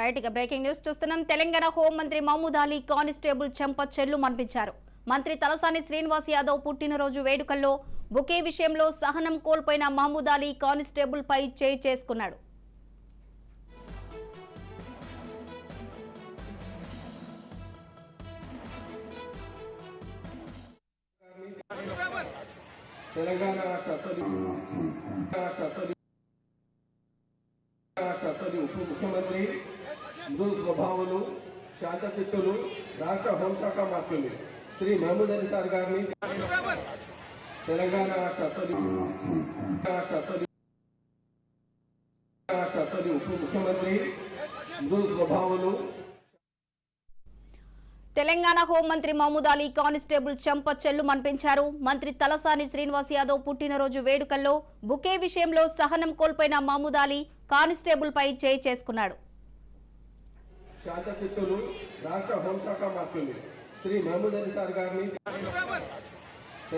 Right ఇక breaking news చూస్తున్నాం. తెలంగాణ హోంమంత్రి మహమూద్ అలీ కానిస్టేబుల్ చెంప చెల్లు మనిపించారు మంత్రి తలసాని శ్రీనివాస్ యాదవ్ పుట్టినరోజు వేడుకల్లో బుకే విషయంలో సహనం కోల్పోయిన మహమూద్ అలీ కానిస్టేబుల్ పై చేయి చేసుకున్నాడు. తెలంగాణ రాష్ట్ర ఉప ముఖ్యమంత్రి మృదు స్వభావులు శాంతచిత్తులు రాష్ట్ర హోంశాఖ మంత్రులు. శ్రీ మహమూద్ అలీ సార్ గారిని తెలంగాణ రాష్ట్ర అత్యధి ఉప ముఖ్యమంత్రి మృదు స్వభావులు తెలంగాణ హోంమంత్రి మహమూద్ అలీ కానిస్టేబుల్ చెంప చెల్లు మనిపించారు. మంత్రి తలసాని శ్రీనివాస్ యాదవ్ పుట్టినరోజు వేడుకల్లో బుకే విషయంలో సహనం కోల్పోయిన మహమూద్ అలీ కానిస్టేబుల్పై చేయి చేసుకున్నాడు. శాంతచిత్తులు రాష్ట్ర హోంశాఖ మంత్రులు. శ్రీ మహమూద్ అలీ సార్ గారిని